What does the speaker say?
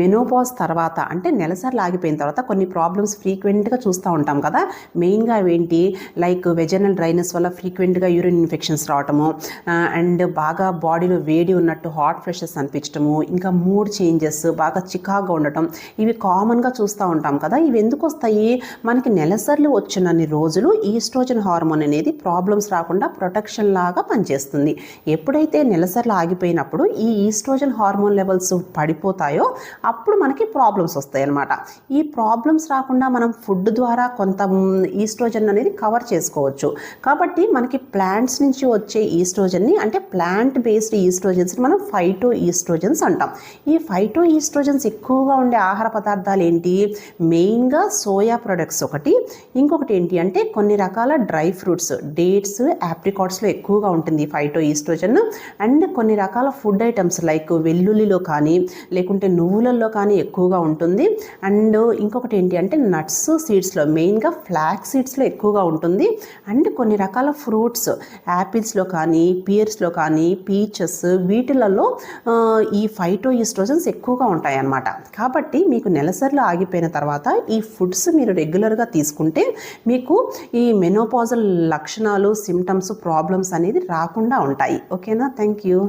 Menopause తర్వాత అంటే నెలసరి ఆగిపోయిన తర్వాత కొన్ని ప్రాబ్లమ్స్ ఫ్రీక్వెంట్గా చూస్తూ ఉంటాం కదా. మెయిన్గా ఏంటి లైక్ వెజనల్ డ్రైనెస్ వల్ల ఫ్రీక్వెంట్గా యూరిన్ ఇన్ఫెక్షన్స్ రావటము అండ్ బాగా బాడీలో వేడి ఉన్నట్టు హాట్ ఫ్రెషెస్ అనిపించడము ఇంకా మూడ్ చేంజెస్ బాగా చికాగా ఉండటం ఇవి కామన్గా చూస్తూ ఉంటాం కదా. ఇవి ఎందుకు వస్తాయి? మనకి నెలసర్లు వచ్చినన్ని రోజులు ఈస్ట్రోజన్ హార్మోన్ అనేది ప్రాబ్లమ్స్ రాకుండా ప్రొటెక్షన్ లాగా పనిచేస్తుంది. ఎప్పుడైతే నెలసర్లు ఆగిపోయినప్పుడు ఈ ఈస్ట్రోజన్ హార్మోన్ లెవెల్స్ పడిపోతాయో అప్పుడు మనకి ప్రాబ్లమ్స్ వస్తాయి అన్నమాట ఈ ప్రాబ్లమ్స్ రాకుండా మనం ఫుడ్ ద్వారా కొంత ఈస్ట్రోజన్ అనేది కవర్ చేసుకోవచ్చు. కాబట్టి మనకి ప్లాంట్స్ నుంచి వచ్చే ఈస్ట్రోజన్ని అంటే ప్లాంట్ బేస్డ్ ఈస్ట్రోజన్స్ని మనం ఫైటో ఈస్ట్రోజన్స్ అంటాం. ఈ ఫైటో ఈస్ట్రోజన్స్ ఎక్కువగా ఉండే ఆహార పదార్థాలు ఏంటి? మెయిన్గా సోయా ప్రొడక్ట్స్ ఒకటి. ఇంకొకటి ఏంటి అంటే కొన్ని రకాల డ్రై ఫ్రూట్స్ డేట్స్ యాప్రికాట్స్లో ఎక్కువగా ఉంటుంది ఫైటో ఈస్ట్రోజన్ అండ్ కొన్ని రకాల ఫుడ్ ఐటమ్స్ లైక్ వెల్లుల్లిలో కానీ లేకుంటే నువ్వుల నువ్వులలో కానీ ఎక్కువగా ఉంటుంది. అండ్ ఇంకొకటి ఏంటి అంటే నట్స్ సీడ్స్లో మెయిన్గా ఫ్లాక్ సీడ్స్లో ఎక్కువగా ఉంటుంది. అండ్ కొన్ని రకాల ఫ్రూట్స్ యాపిల్స్లో కానీ పియర్స్లో కానీ పీచెస్ వీటిలలో ఈ ఫైటో ఈస్ట్రోజన్స్ ఎక్కువగా ఉంటాయి అన్నమాట కాబట్టి మీకు నెలసరిలో ఆగిపోయిన తర్వాత ఈ ఫుడ్స్ మీరు రెగ్యులర్గా తీసుకుంటే మీకు ఈ మెనోపాజల్ లక్షణాలు సిమ్టమ్స్ ప్రాబ్లమ్స్ అనేది రాకుండా ఉంటాయి. ఓకేనా? Thank you